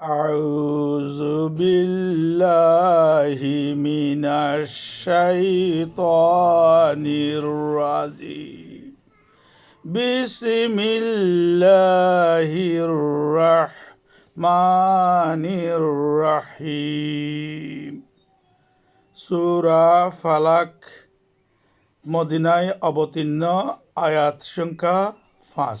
أعوذ بالله من الشيطان الرجيم بسم الله الرحمن الرحيم সূরা ফালাক মদিনায় অবতীর্ণ আয়াত সংখ্যা পাঁচ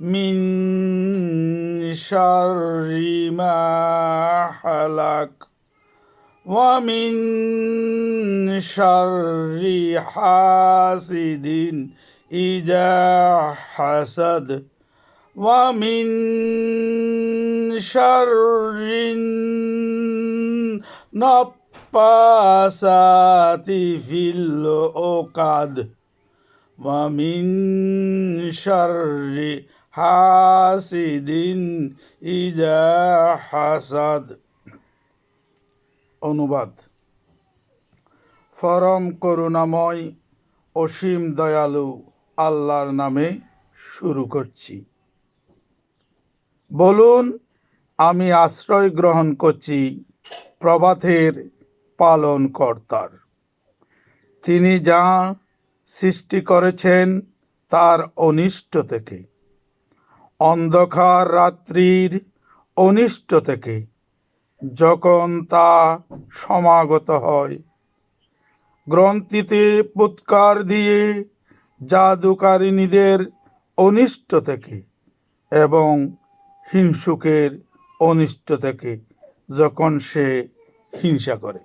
من شر ما خلق ومن شر حاسد إذا حسد ومن شر النفاسات في العقد ومن شر হাসিদিন ইজা হাসাদ। অনুবাদ। ফরম করুণাময় অসীম দয়ালু আল্লাহর নামে শুরু করছি। বলুন, আমি আশ্রয় গ্রহণ করছি প্রভাতের পালন কর্তার তিনি যা সৃষ্টি করেছেন তার অনিষ্ট থেকে। অন্ধকার রাত্রির অনিষ্ট থেকে যখন তা সমাগত হয়। গ্রন্থিতে পুৎকার দিয়ে জাদুকারিনীদের অনিষ্ট থেকে এবং হিংসুকের অনিষ্ট থেকে যখন সে হিংসা করে।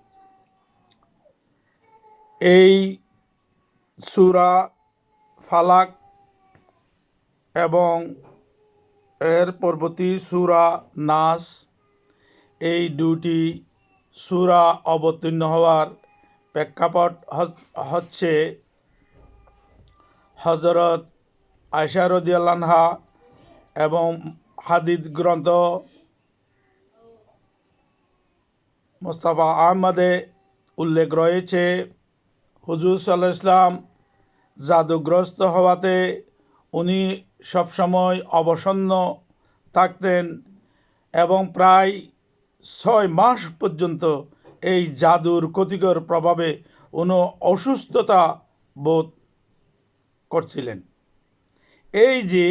এই সুরা ফালাক এবং এর পরবর্তী সুরা নাস। এই দুটি সুরা অবতীর্ণ হওয়ার প্রেক্ষাপট হচ্ছে হজরত আয়সারদিয়াল্লাহা এবং হাদিদ গ্রন্থ মোস্তাফা আহমদে উল্লেখ রয়েছে, হুজুর সাল্লাহ ইসলাম জাদুগ্রস্ত হওয়াতে উনি সবসময় অবসন্ন থাকতেন এবং প্রায় ছয় মাস পর্যন্ত এই জাদুর ক্ষতিকর প্রভাবে কোনো অসুস্থতা বোধ করছিলেন। এই যে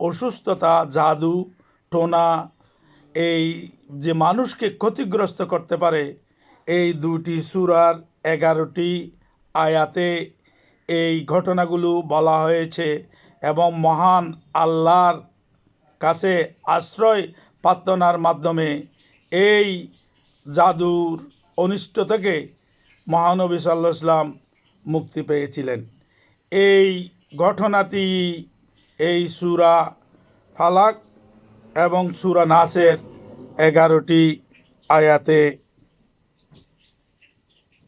অসুস্থতা, জাদু, টোনা, এই যে মানুষকে ক্ষতিগ্রস্ত করতে পারে, এই দুটি সুরার এগারোটি আয়াতে এই ঘটনাগুলো বলা হয়েছে এবং মহান আল্লাহর কাছে আশ্রয় প্রার্থনার মাধ্যমে এই জাদুর অনিষ্ট থেকে মহানবী সাল্লাহ ইসলাম মুক্তি পেয়েছিলেন। এই ঘটনাটি এই সুরা ফালাক এবং সুরা নাসের এগারোটি আয়াতে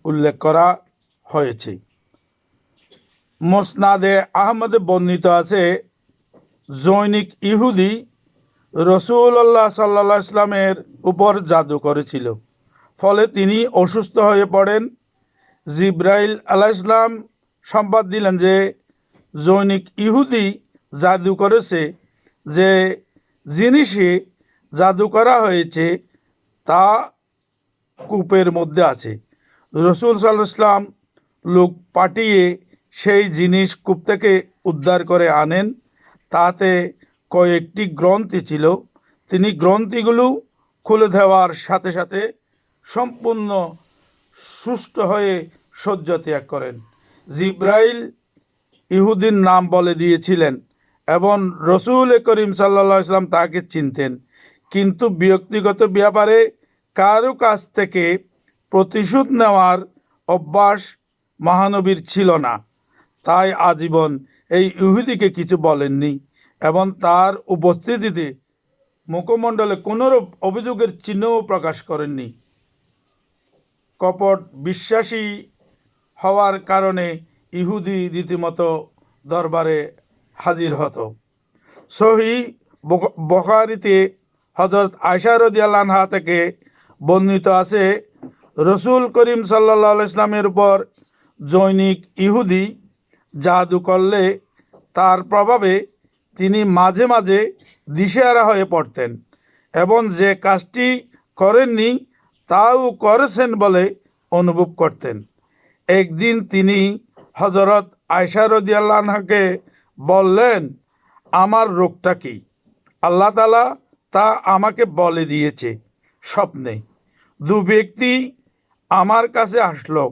উল্লেখ করা হয়েছে। মোসনাদে আহমদে বর্ণিত আছে, জৈনিক ইহুদি রসুল্লাহ সাল্লা ইসলামের উপর জাদু করেছিল। ফলে তিনি অসুস্থ হয়ে পড়েন। জিব্রাইল আলাহ ইসলাম সংবাদ দিলেন যে, জৈনিক ইহুদি জাদু করেছে, যে জিনিসে জাদু করা হয়েছে তা কূপের মধ্যে আছে। রসুল সাল্লাহ ইসলাম লোক পাঠিয়ে সেই জিনিস কূপ থেকে উদ্ধার করে আনেন। তাতে কয়েকটি গ্রন্থি ছিল। তিনি গ্রন্থিগুলো খুলে দেওয়ার সাথে সাথে সম্পূর্ণ সুস্থ হয়ে সহ্য ত্যাগ করেন। জিব্রাইল ইহুদিন নাম বলে দিয়েছিলেন এবং রসুল করিম সাল্লা ইসলাম তাকে চিনতেন। কিন্তু ব্যক্তিগত ব্যাপারে কারও কাছ থেকে প্রতিশোধ নেওয়ার অভ্যাস মহানবীর ছিল না। তাই আজীবন এই ইহুদিকে কিছু বলেননি এবং তার উপস্থিতিতে মুখমণ্ডলে কোনোরূপ অভিযোগের চিহ্নও প্রকাশ করেননি। কপট বিশ্বাসী হওয়ার কারণে ইহুদি রীতিমতো দরবারে হাজির হতো। সহি বখ- বখারিতে হজরত আয়সা রদিয়াল্লাহা থেকে বর্ণিত আছে, রসুল করিম সাল্লা ইসলামের উপর জৈনিক ইহুদি জাদু করলে তার প্রভাবে তিনি মাঝে মাঝে দিশেহারা হয়ে পড়তেন এবং যে কাজটি করেননি তাও করেছেন বলে অনুভব করতেন। একদিন তিনি হজরত আয়সা রদিয়াল্লাহকে বললেন, আমার রোগটা কি? আল্লাহ তালা তা আমাকে বলে দিয়েছে স্বপ্নে। দু ব্যক্তি আমার কাছে আসলো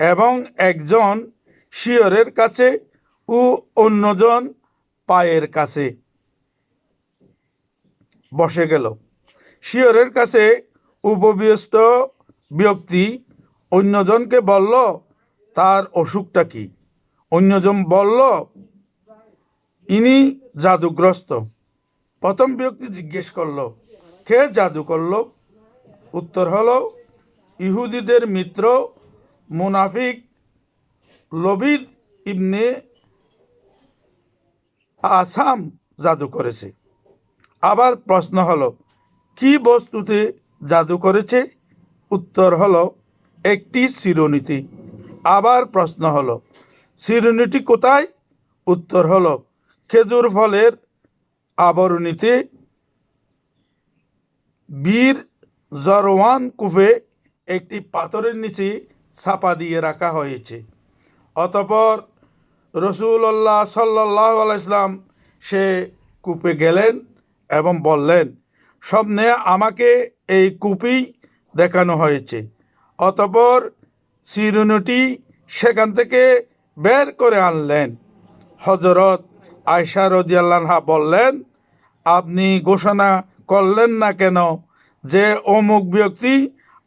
এবং একজন শিয়রের কাছে ও অন্যজন পায়ের কাছে। বসে গেল। শিয়রের কাছে উপবিষ্ট ব্যক্তি অন্যজনকে বলল, তার অসুখটা কি? অন্যজন বলল, ইনি জাদুগ্রস্ত। প্রথম ব্যক্তি জিজ্ঞেস করল, কে জাদু করল? উত্তর হলো, ইহুদিদের মিত্র, মুনাফিক লবিদ ইবনে আসাম জাদু করেছে। আবার প্রশ্ন হলো, কি বস্তুতে জাদু করেছে? উত্তর হলো, একটি শিরোনীতি। আবার প্রশ্ন হলো, শিরোনীতি কোথায়? উত্তর হলো, খেজুর ফলের আবরণীতে বীর জরওয়ান কুফে একটি পাথরের নিচে ছাপা দিয়ে রাখা হয়েছে। অতপর রসুল্লাহ সাল্লাহ আলাইসলাম সে কূপে গেলেন এবং বললেন স্বপ্নে আমাকে এই কূপই দেখানো হয়েছে। অতপর চিরুনুটি সেখান থেকে বের করে আনলেন। হজরত আয়সা রদিয়াল্লাহা বললেন, আপনি ঘোষণা করলেন না কেন যে অমুক ব্যক্তি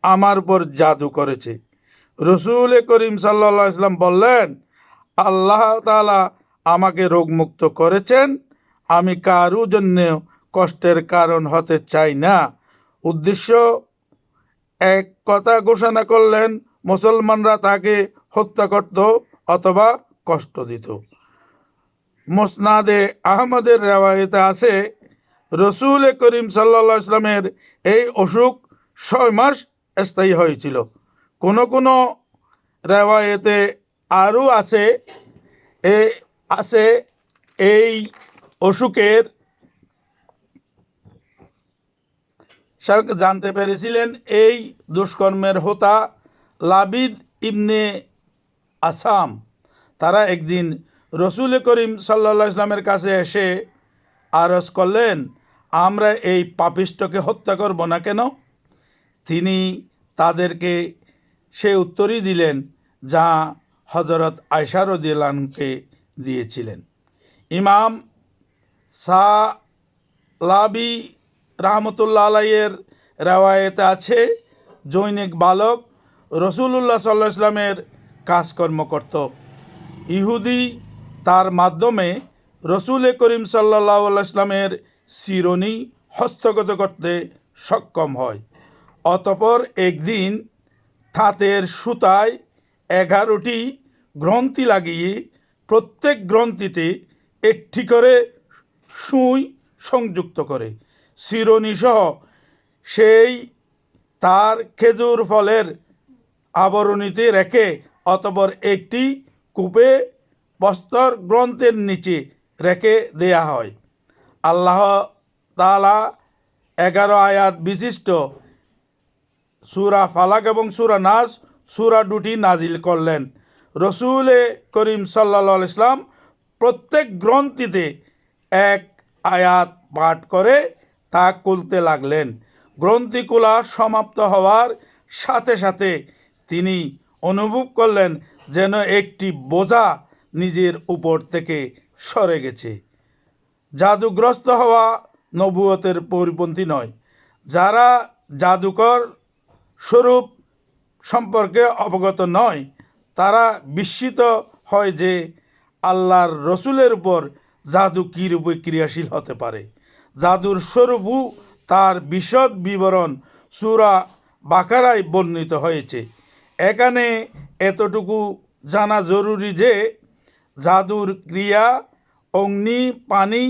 আমার উপর জাদু করেছে? রসুল করিম সাল্লা ইসলাম বললেন, আল্লাহ তালা আমাকে রোগমুক্ত করেছেন। আমি কারু জন্য কষ্টের কারণ হতে চাই না। উদ্দেশ্য, এক কথা ঘোষণা করলেন, মুসলমানরা তাকে হত্যা করত অথবা কষ্ট দিত। মোসনাদে আহমদের রেওয়ায়তে আছে, রসুল করিম সাল্লা ইসলামের এই অসুখ ছয় মাস স্থায়ী হয়েছিল। কোনো কোনো রেওয়ায়তে আরও আছে, এ আছে এই অসুখের। জানতে পেরেছিলেন, এই দুষ্কর্মের হোতা লাবিদ ইবনে আসাম। তারা একদিন রসুল করিম সাল্লা ইসলামের কাছে এসে আরজ করলেন, আমরা এই পাপিষ্টকে হত্যা করব না কেন? তিনি তাদেরকে সে উত্তরই দিলেন, যা হজরত আয়সারুদ্দিলানকে দিয়েছিলেন। ইমাম সা লাবি রহমতুল্লা আলাইয়ের রেওয়ায়েতে আছে, জৈনিক বালক রসুল্লাহ সাল্লাহ ইসলামের কাজকর্ম করত। ইহুদি তার মাধ্যমে রসুল করিম সাল্লাহ ইসলামের শিরোনি হস্তগত করতে সক্ষম হয়। অতপর একদিন তাঁতের সুতায় এগারোটি গ্রন্থি লাগিয়ে প্রত্যেক গ্রন্থিতে একটি করে সুই সংযুক্ত করে। শিরোনিসহ সেই তার খেজুর ফলের আবরণীতে রেখে অতপর একটি কূপে বস্তর গ্রন্থের নিচে রেখে দেয়া হয়। আল্লাহ তালা এগারো আয়াত বিশিষ্ট সুরা ফালাক এবং সুরা নাস, সুরা দুটি নাজিল করলেন। রসুলে করিম সাল্লা ইসলাম প্রত্যেক গ্রন্থিতে এক আয়াত পাঠ করে তা খুলতে লাগলেন। গ্রন্থি খোলা সমাপ্ত হওয়ার সাথে সাথে তিনি অনুভব করলেন যেন একটি বোঝা নিজের উপর থেকে সরে গেছে। জাদুগ্রস্ত হওয়া নবুয়তের পরিপন্থী নয়। যারা জাদুকর স্বরূপ সম্পর্কে অবগত নয়। তারা বিস্মিত হয় যে আল্লাহর রসুলের উপর জাদু কী রূপে ক্রিয়াশীল হতে পারে। জাদুর স্বরূপও তার বিশদ বিবরণ সুরা বাকারায় বর্ণিত হয়েছে। এখানে এতটুকু জানা জরুরি যে জাদুর ক্রিয়া, অগ্নি, পানি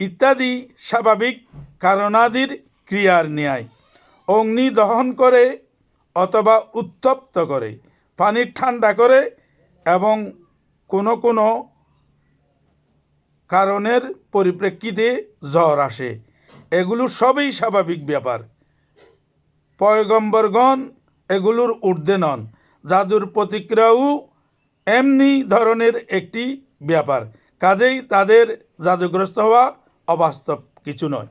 ইত্যাদি স্বাভাবিক কারণাদির ক্রিয়ার ন্যায়। অগ্নি দহন করে অথবা উত্তপ্ত করে, পানি ঠান্ডা করে এবং কোনো কোনো কারণের পরিপ্রেক্ষিতে জ্বর আসে। এগুলো সবই স্বাভাবিক ব্যাপার। পয়গম্বরগণ এগুলোর ঊর্ধ্বে নন। জাদুর প্রতিক্রিয়াও এমনি ধরনের একটি ব্যাপার। কাজেই তাদের জাদুগ্রস্ত হওয়া অবাস্তব কিছু নয়।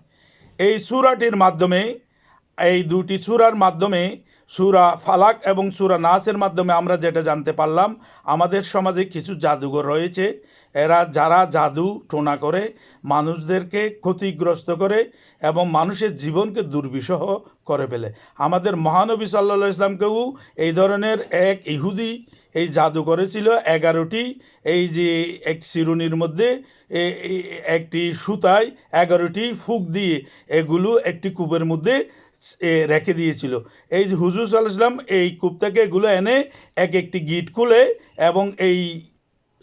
এই সুরাটির মাধ্যমে এই দুটি সুরার মাধ্যমে, সুরা ফালাক এবং সুরা নাসের মাধ্যমে আমরা যেটা জানতে পারলাম, আমাদের সমাজে কিছু জাদুঘর রয়েছে। এরা যারা জাদু টোনা করে, মানুষদেরকে ক্ষতিগ্রস্ত করে এবং মানুষের জীবনকে দুর্বিষহ করে ফেলে। আমাদের মহানবী সাল্লা ইসলামকেও এই ধরনের এক ইহুদি এই জাদু করেছিল, এগারোটি। এই যে এক শিরুনির মধ্যে একটি সুতায় এগারোটি ফুক দিয়ে এগুলো একটি কূপের মধ্যে রেখে দিয়েছিল। এই যে হুজুর সাল্লাহ ইসলাম এই কূপ থেকে এগুলো এনে এক একটি গিট খুলে এবং এই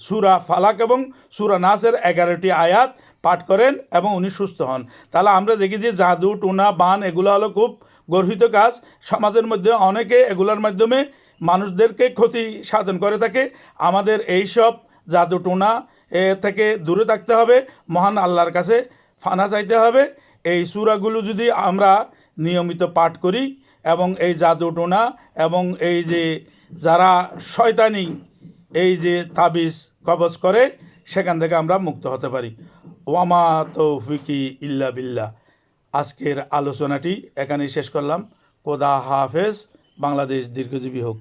সুরা ফালাক এবং সুরা নাসের এগারোটি আয়াত পাঠ করেন এবং উনি সুস্থ হন। তাহলে আমরা দেখি যে জাদু, টুনা, বান এগুলো হলো খুব গর্হিত কাজ। সমাজের মধ্যে অনেকে এগুলোর মাধ্যমে মানুষদেরকে ক্ষতি সাধন করে থাকে। আমাদের এই সব জাদু, টোনা থেকে দূরে থাকতে হবে। মহান আল্লাহর কাছে ফানা চাইতে হবে। এই সুরাগুলো যদি আমরা নিয়মিত পাঠ করি এবং এই জাদুটোনা এবং এই যে যারা শয়তানি এই যে তাবিজ কবজ করে, সেখান থেকে আমরা মুক্ত হতে পারি। ওয়ামা তৌফিকি ইল্লা বিল্লা আজকের আলোচনাটি এখানেই শেষ করলাম। কোদা হাফেজ। বাংলাদেশ দীর্ঘজীবী হোক।